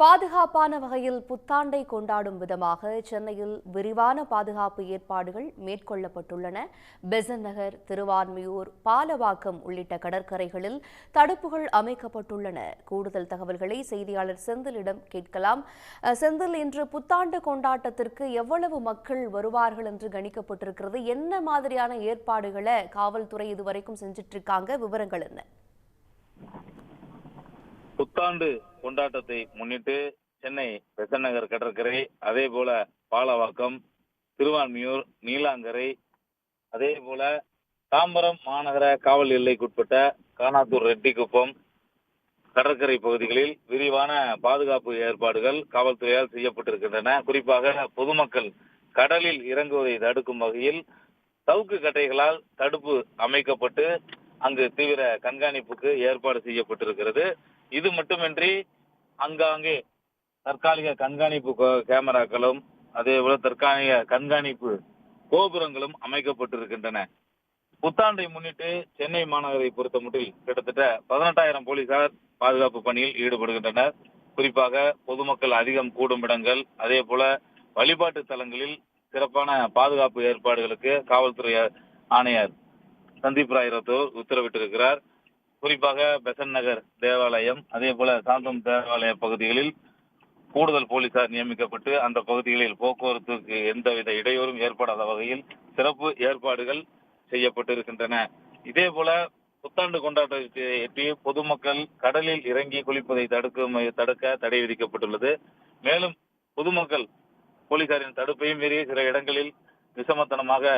பாதுகாப்பான வகையில் புத்தாண்டை கொண்டாடும் விதமாக சென்னையில் விரிவான பாதுகாப்பு ஏற்பாடுகள் மேற்கொள்ளப்பட்டுள்ளன. பெசன் நகர் திருவான்மியூர் பாலவாக்கம் உள்ளிட்ட கடற்கரைகளில் தடுப்புகள் அமைக்கப்பட்டுள்ளன. கூடுதல் தகவல்களை செய்தியாளர் செந்திலிடம் கேட்கலாம். செந்தில் இன்று புத்தாண்டு கொண்டாட்டத்திற்கு எவ்வளவு மக்கள் வருவார்கள் என்று கணிக்கப்பட்டிருக்கிறது? என்ன மாதிரியான ஏற்பாடுகளை காவல்துறை இதுவரைக்கும் செஞ்சிட்டு இருக்காங்க விவரங்கள் என்ன? புத்தாண்டு கொண்டாட்டத்தை முன்னிட்டு சென்னை பெசன் நகர் கடற்கரை அதே போல பாலவாக்கம் திருவான்மியூர் நீலாங்கரை அதே போல தாம்பரம் மாநகர காவல் எல்லைக்குட்பட்ட கானாத்தூர் ரெட்டிக்குப்பம் கடற்கரை பகுதிகளில் விரிவான பாதுகாப்பு ஏற்பாடுகள் காவல்துறையால் செய்யப்பட்டிருக்கின்றன. குறிப்பாக பொதுமக்கள் கடலில் இறங்குவதை தடுக்கும் வகையில் சவுக்கு கட்டைகளால் தடுப்பு அமைக்கப்பட்டு அங்கு தீவிர கண்காணிப்புக்கு ஏற்பாடு செய்யப்பட்டிருக்கிறது. இது மட்டுமின்றி அங்காங்கே தற்காலிக கண்காணிப்பு கேமராக்களும் அதே போல தற்காலிக கண்காணிப்பு கோபுரங்களும் அமைக்கப்பட்டிருக்கின்றன. புத்தாண்டை முன்னிட்டு சென்னை மாநகரை பொறுத்த மட்டில் கிட்டத்தட்ட பதினெட்டாயிரம் போலீசார் பாதுகாப்பு பணியில் ஈடுபடுகின்றனர். குறிப்பாக பொதுமக்கள் அதிகம் கூடும் இடங்கள் அதே போல வழிபாட்டு தலங்களில் சிறப்பான பாதுகாப்பு ஏற்பாடுகளுக்கு காவல்துறை ஆணையர் சந்தீப் ராய் ரத்தோர் உத்தரவிட்டிருக்கிறார். குறிப்பாக பெசன் நகர் தேவாலயம் அதே போல சாந்தம் தேவாலய பகுதிகளில் கூடுதல் போலீசார் நியமிக்கப்பட்டு அந்த பகுதிகளில் போக்குவரத்துக்கு எந்தவித இடையூறும் ஏற்படாத வகையில் சிறப்பு ஏற்பாடுகள் செய்யப்பட்டிருக்கின்றன. இதே போல புத்தாண்டு கொண்டாட்டத்தை எட்டி பொதுமக்கள் கடலில் இறங்கி குளிப்பதை தடுக்க தடுக்க தடை விதிக்கப்பட்டுள்ளது. மேலும் பொதுமக்கள் போலீசாரின் தடுப்பையும் மீறி சில இடங்களில் விசமத்தனமாக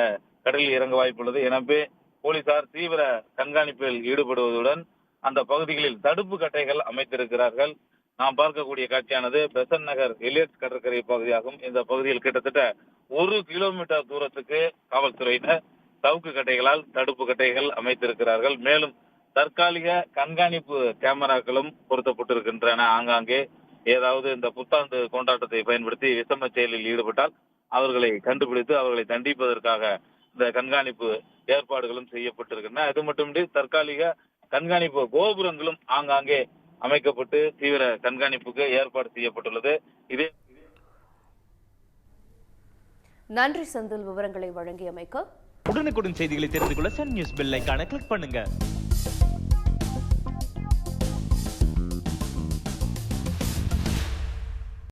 கடலில் இறங்க வாய்ப்புள்ளது. எனவே போலீசார் தீவிர கண்காணிப்பில் ஈடுபடுவதுடன் அந்த பகுதிகளில் தடுப்பு கட்டைகள் அமைத்திருக்கிறார்கள். நாம் பார்க்கக்கூடிய காட்சியானது பெசன் நகர் எலியட் கடற்கரை பகுதியாகும். இந்த பகுதியில் கிட்டத்தட்ட ஒரு கிலோமீட்டர் தூரத்துக்கு காவல்துறையினர் சவுக்கு கட்டைகளால் தடுப்பு கட்டைகள் அமைத்திருக்கிறார்கள். மேலும் தற்காலிக கண்காணிப்பு கேமராக்களும் பொருத்தப்பட்டிருக்கின்றன. ஆங்காங்கே ஏதாவது இந்த புத்தாண்டு கொண்டாட்டத்தை பயன்படுத்தி விஷம செயலில் ஈடுபட்டால் அவர்களை கண்டுபிடித்து அவர்களை தண்டிப்பதற்காக இந்த கண்காணிப்பு ஏற்பாடுகளும் செய்யப்பட்டிருக்கின்றன. அது மட்டுமின்றி தற்காலிக கண்காணிப்பு கோபுரங்களும் ஆங்காங்கே அமைக்கப்பட்டு தீவிர கண்காணிப்புக்கு ஏற்பாடு செய்யப்பட்டுள்ளது. இதே நன்றி செந்தில் விவரங்களை வழங்கியமைக்கு உடனுக்குடன் செய்திகளை தெரிந்து கொள்ள சன் நியூஸ் பெல் ஐகானை கிளிக் பண்ணுங்க.